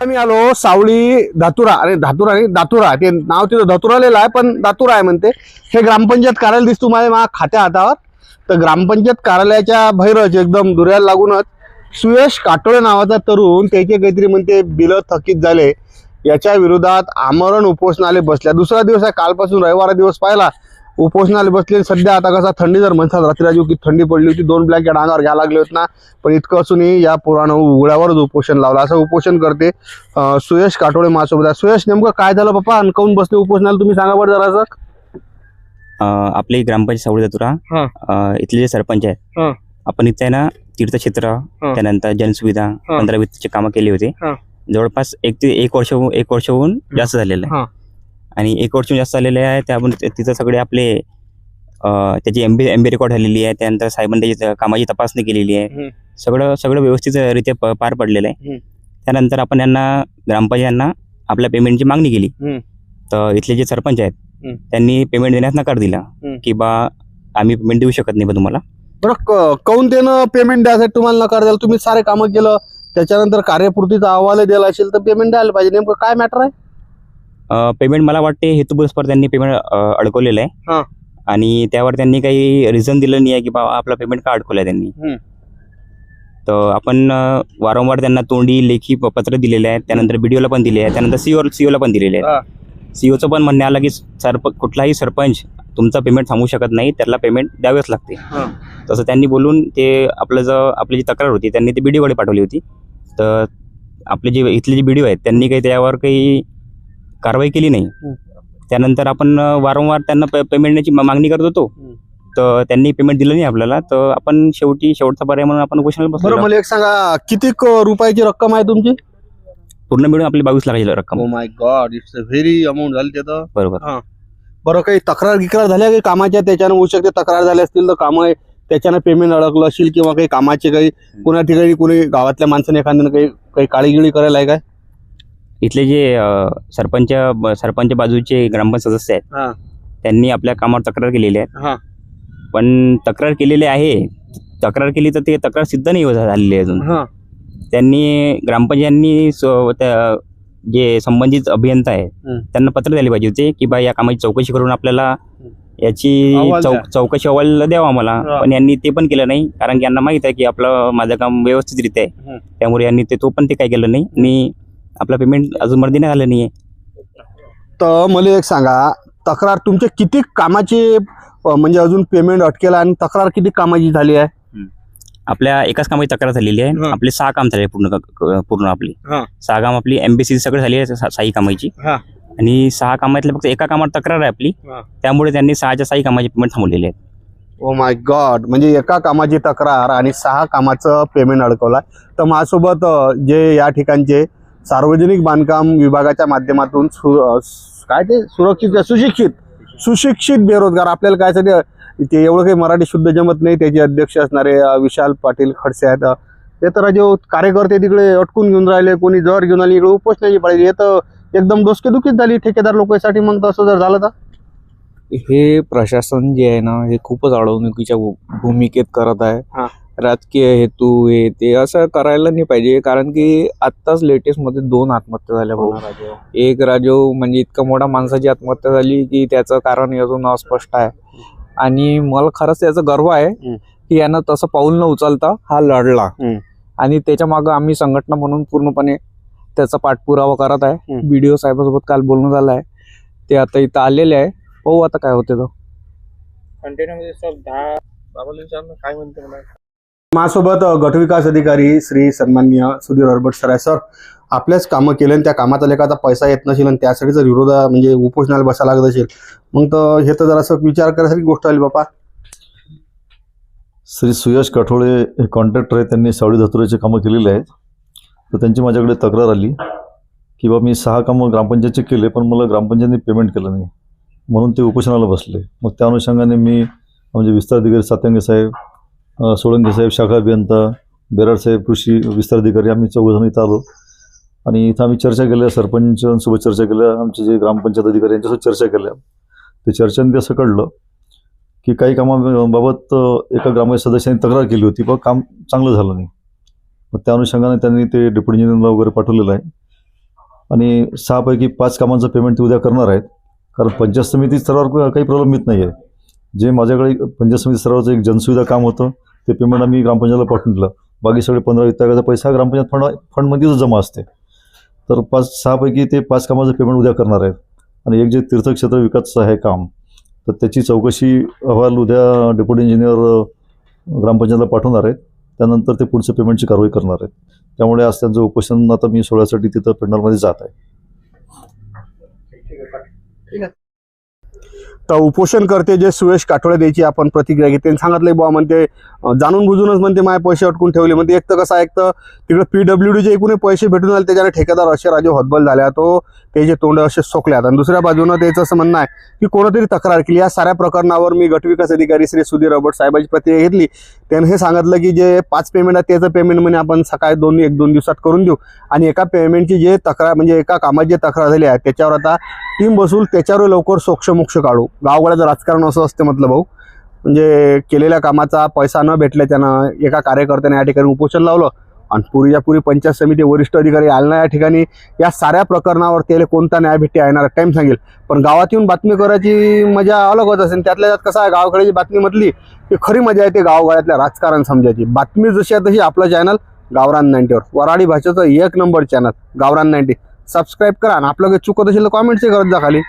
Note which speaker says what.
Speaker 1: आम्ही आलो सावळी धातुरा. आणि धातुरा आणि दातुरा. ते नाव तिथं धातुरालेलं आहे पण दातुरा आहे म्हणते. हे ग्रामपंचायत कार्यालय दिसतो माझ्या मा खात्या हातावर. तर ग्रामपंचायत कार्यालयाच्या भैरच एकदम दुऱ्याला लागूनच सुयश काटोळे नावाचा तरुण त्याचे काहीतरी म्हणते बिल थकीत झाले. याच्या विरोधात आमरण उपोषणाले बसल्या दुसरा दिवस आहे कालपासून रविवार दिवस पाहिला. उपोषणाला बसले. सध्या आता कसा थंडी जर म्हणतात रात्री राजू की थंडी पडली होती दोन ब्लँकेट अंगावर घ्यायला लागले होते ना. पण इतकं असूनही या पोरानं उघड्यावरच उपोषण लावलं. असं उपोषण करते सुयश काटोळे माझ्यासोबत आहे. सुयश नेमकं काय झालं पप्पा आणि काऊन बसले उपोषणाला? तुम्ही सांगा बरं जरासं.
Speaker 2: अ, आपली ग्रामपंचायत सावळी दतुरा
Speaker 1: हा.
Speaker 2: इथले जे सरपंच आहेत
Speaker 1: हा.
Speaker 2: आपण इथे आहे ना तीर्थक्षेत्र त्यानंतर जनसुविधा पंधरा वित्तचे कामं केली होते. जवळपास एक ते एक वर्ष एक वर्षहून जास्त झालेलं. आहे. आणि एक वर्षहून जास्त झालेलं आहे त्यामुळे ते- तिथं सगळे आपले अ, त्याची M B M B record झालेली आहे त्यानंतर साहेबांनी त्याची कामाची तपासणी केलेली आहे
Speaker 1: हम्म.
Speaker 2: सगळं सगळं व्यवस्थितरित्या प- पार पडलेलं
Speaker 1: हम्म.
Speaker 2: आहे त्यानंतर आपण यांना ग्रामपंचायतांना आपल्या पेमेंटची मागणी केली
Speaker 1: हम्म.
Speaker 2: तर इथले जे सरपंच आहेत
Speaker 1: हम्म.
Speaker 2: त्यांनी पेमेंट देण्यास नकार दिला
Speaker 1: हम्म.
Speaker 2: की बा आम्ही पेमेंट देऊ शकत नाही बा तुम्हाला
Speaker 1: बरं काऊन त्यानं पेमेंट द्यायसाठी तुम्हाला नकार द्याल तुम्ही सारे कामं केलं त्याच्यानंतर कार्यपूर्तीचा अहवाल दिला असेल तर पेमेंट द्यायला पाहिजे नेमकं काय मॅटर आहे
Speaker 2: पेमेंट मला वाटते हेतुपुरस्पर त्यांनी पेमेंट अडकवलेलं
Speaker 1: हा.
Speaker 2: आहे आणि त्यावर त्यांनी काही रिझन दिलं नाही आहे की बा आपला पेमेंट का अडकवलं आहे. त्यांनी तर आपण वारंवार त्यांना तोंडी लेखी पत्र दिलेले आहेत त्यानंतर बीडीओला पण दिले आहे त्यानंतर सीओ सीओला पण दिलेले
Speaker 1: हा.
Speaker 2: आहेत सीओचं पण म्हणणं आलं की सरप कुठलाही सरपंच तुमचं पेमेंट थांबवू शकत नाही त्याला पेमेंट द्यावेच लागते. तसं त्यांनी बोलून ते आपलं जो आपली जी तक्रार होती त्यांनी ती बीडीओकडे पाठवली होती तर आपले जे इथले जे बीडीओ आहेत त्यांनी काही त्यावर काही कारवाई केली नाही. त्यानंतर आपण वारंवार त्यांना पे पेमेंटची मागणी करत होतो. तर त्यांनी पेमेंट दिलं नाही आपल्याला. तर आपण शेवटी शेवटचा पर्याय म्हणून आपण
Speaker 1: बरं
Speaker 2: बसलो
Speaker 1: मला एक सांगा किती रुपयाची रक्कम आहे तुमची?
Speaker 2: पूर्ण मिळून आपली बावीस लाखाची रक्कम.
Speaker 1: My god it's a very amount झाली त्याचं
Speaker 2: बरोबर.
Speaker 1: बरं काही तक्रार गिक्रार झाल्या काही कामाच्या? त्याच्यानं होऊ शकते तक्रार झाल्या असतील तर कामं त्याच्यानं पेमेंट अडकलं असेल किंवा काही कामाचे काही कोणा ठिकाणी कोणी गावातल्या माणसाने एखाद्यानं काही काही काळीगिळी करायला आहे काय?
Speaker 2: इथले जे अ, सरपंच सरपंच बाजूचे ग्रामपंचायत सदस्य
Speaker 1: हा.
Speaker 2: आहेत त्यांनी आपल्या कामावर तक्रार केलेली
Speaker 1: हा.
Speaker 2: आहे पण तक्रार केलेली आहे तक्रार केली तर ते तक्रार सिद्ध नाही हो- झालेली आहे अजून
Speaker 1: हा
Speaker 2: त्यांनी ग्रामपंचायतांनी स्व- त्या जे संबंधित अभियंता आहे. त्यांना पत्र द्यायला पाहिजे होते की बा या कामाची चौकशी करून आपल्याला याची
Speaker 1: अहवाल द्या.
Speaker 2: चौक चौकशी अहवाल द्यावा आम्हाला
Speaker 1: हा.
Speaker 2: पण यांनी ते पण केलं नाही कारण की यांना माहीत आहे की आपलं माझं काम व्यवस्थितरित्या. आहे त्यामुळे यांनी ते तो पण ते काय केलं नाही आणि आपलं पेमेंट अजून मध्ये देण्यात आलं नाही
Speaker 1: तर मला एक सांगा तक्रार तुमचे किती कामाचे अ, म्हणजे अजून पेमेंट अटकेला आणि तक्रार किती कामाची झाली आहे?
Speaker 2: आपल्या एकाच कामाची तक्रार झालेली
Speaker 1: हा.
Speaker 2: आहे आपले सहा काम झाले पूर्ण क- क- पूर्ण आपली.
Speaker 1: हा.
Speaker 2: सहा काम आपली एमबीसी सगळं झाली आहे सा- साई कामाची.
Speaker 1: हा.
Speaker 2: आणि सहा कामातल्या फक्त एका कामात तक्रार आहे आपली.
Speaker 1: हा.
Speaker 2: त्यामुळे त्यांनी सहाच्या साई कामाची पेमेंट थांबवलेली आहे.
Speaker 1: ओ माय गॉड म्हणजे एका कामाची तक्रार आणि सहा कामाचं पेमेंट अडकवलं तर माझ्यासोबत अ, जे या ठिकाणचे सार्वजनिक बांधकाम विभागाच्या माध्यमातून सु काय ते? सुरक्षित सुशिक्षित सुशिक्षित बेरोजगार. आपल्याला काय साठी ते एवढं काही मराठी शुद्ध जमत नाही. त्याचे अध्यक्ष असणारे विशाल पाटील खडसे आहेत. ते तर जो कार्यकर्ते तिकडे अटकून घेऊन राहिले कोणी जर घेऊन आले इकडे उपोषणाची पाहिजे हे तर एकदम डोसकेदुखीच झाली. ठेकेदार लोकांसाठी मग तसं जर झालं तर?
Speaker 3: हे प्रशासन जे आहे ना हे खूपच अडवणुकीच्या भूमिकेत करत
Speaker 1: हा.
Speaker 3: आहे राजकीय हेतू हे ते असं करायला नाही पाहिजे. कारण की आत्ताच लेटेस्टमध्ये दोन आत्महत्या झाल्या भाऊ एक राजीव म्हणजे इतका मोठा माणसाची आत्महत्या झाली की त्याचं कारण अजून अस्पष्ट आहे. आणि मला खरंच त्याचा गर्व आहे. की यानं तसं पाऊल न उचलता हा लढला. आणि त्याच्या मागं आम्ही संघटना म्हणून पूर्णपणे त्याचा पाठपुरावा करत आहे. बीडीओ साहेबासोबत काल बोलणं झालं आहे. ते आता इथं आलेले आहे. पाहू आता काय होते तो.
Speaker 1: माझ्यासोबत गटविकास अधिकारी श्री सन्मान्य सुधीर रॉबर्ट सर आहे सर. आपल्याच कामं केले आणि त्या कामाचा लेखाचा पैसा येत नसेल आणि त्यासाठी जर विरोध म्हणजे उपोषणाला बसायला लागत असेल मग तर हे तर जरासं विचार करायसारखी गोष्ट आली बापा.
Speaker 4: श्री सुयश काठोळे हे कॉन्ट्रॅक्टर आहे त्यांनी सावळी धतुराची कामं केलेली आहेत. तर त्यांची माझ्याकडे तक्रार आली की बा मी सहा कामं ग्रामपंचायतचे केले पण मला ग्रामपंचायतने पेमेंट केलं नाही. म्हणून ते उपोषणाला बसले. मग त्या अनुषंगाने मी म्हणजे विस्तार अधिकारी सातंगे साहेब सोळंके साहेब शाखा अभियंता बेराड साहेब कृषी विस्तार अधिकारी आम्ही चौघजण इथं आलो. आणि इथं आम्ही चर्चा केल्या सरपंचांसोबत चर्चा केल्या आमचे जे ग्रामपंचायत अधिकारी यांच्यासोबत चर्चा केल्या. ते चर्चेने असं कळलं की काही कामाबाबत एका ग्रामपंचायत सदस्यांनी तक्रार केली होती पण काम चांगलं झालं नाही. मग त्या अनुषंगाने त्यांनी ते डेप्युटी इंजिनियरला वगैरे पाठवलेलं आहे. आणि सहापैकी पाच कामांचं पेमेंट ते उद्या करणार आहेत. कारण पंचायत समिती स्तरावर काही प्रॉब्लेम येत नाही आहे जे माझ्याकडे पंचायत समिती स्तरावरचं एक जनसुविधा काम होतं ते पेमेंट आम्ही ग्रामपंचायतला पाठवून दिलं. बाकी सगळे पंधरा वित्तागाचा पैसा ग्रामपंचायत फंड फंडमध्येच जमा असते. तर पाच सहापैकी ते पाच कामाचं पेमेंट उद्या करणार आहेत. आणि एक जे तीर्थक्षेत्र विकासचं आहे काम तर त्याची चौकशी अहवाल उद्या डेप्युटी इंजिनियर ग्रामपंचायतला पाठवणार आहेत. त्यानंतर ते पुढचं पेमेंटची कारवाई करणार आहेत. त्यामुळे आज त्यांचं उपोषण आता मी सोहळ्यासाठी तिथं पेंडॉलमध्ये जात आहे.
Speaker 1: तर उपोषण करते जे सुयश काठोळे द्यायची आपण प्रतिक्रिया घेते त्यांनी सांगितलं बुवा म्हणते जाणून बुजूनच म्हणते माझे पैसे अटकून ठेवले. म्हणते एक तर कसं आहे, एक तर तिकडे पीडब्ल्यू डीचे एकूण पैसे भेटून आले त्याच्याने ठेकेदार असे राजे हतबल झाल्या तो त्याचे तोंड असे सोकल्यात. आणि दुसऱ्या बाजूनं त्याचं असं म्हणणं आहे की कोणतरी तक्रार केली. या साऱ्या प्रकरणावर मी गटविकास अधिकारी श्री सुधीर रबट साहेबांची प्रतिक्रिया घेतली. त्यांनी हे सांगितलं की जे पाच पेमेंट आहे त्याचं पेमेंट म्हणे आपण सकाळी दोन एक दोन दिवसात करून देऊ. आणि एका पेमेंटची जे तक्रार म्हणजे एका कामाची जे तक्रार झाली आहे त्याच्यावर आता टीम बसून त्याच्यावर लवकर सोक्षमोक्ष काढू. गावगाड्याचं राजकारण असं असते म्हटलं भाऊ. म्हणजे केलेल्या कामाचा पैसा न भेटल्याच्यानं एका कार्यकर्त्याने या ठिकाणी उपोषण लावलं. आणि पुरीच्या पुरी पंचायत समिती वरिष्ठ अधिकारी आले या ठिकाणी. या साऱ्या प्रकरणावर त्याला कोणता न्याय भेटे येणार टाईम सांगेल. पण गावात येऊन बातमी करायची मजा अलग होत असेल. त्यातल्या त्यात कसं आहे गावाकडेची बातमी म्हटली की खरी मजा येते गावगाड्यातल्या राजकारण समजायची. बातमी जशी आहे तशी आपलं चॅनल गावरान नाईन्टीवर वराडी भाषेचं एक नंबर चॅनल गावरान नाईन्टी सबस्क्राईब करा आणि आपलं काही चुकत असेल तर कॉमेंटची करत जा खाली.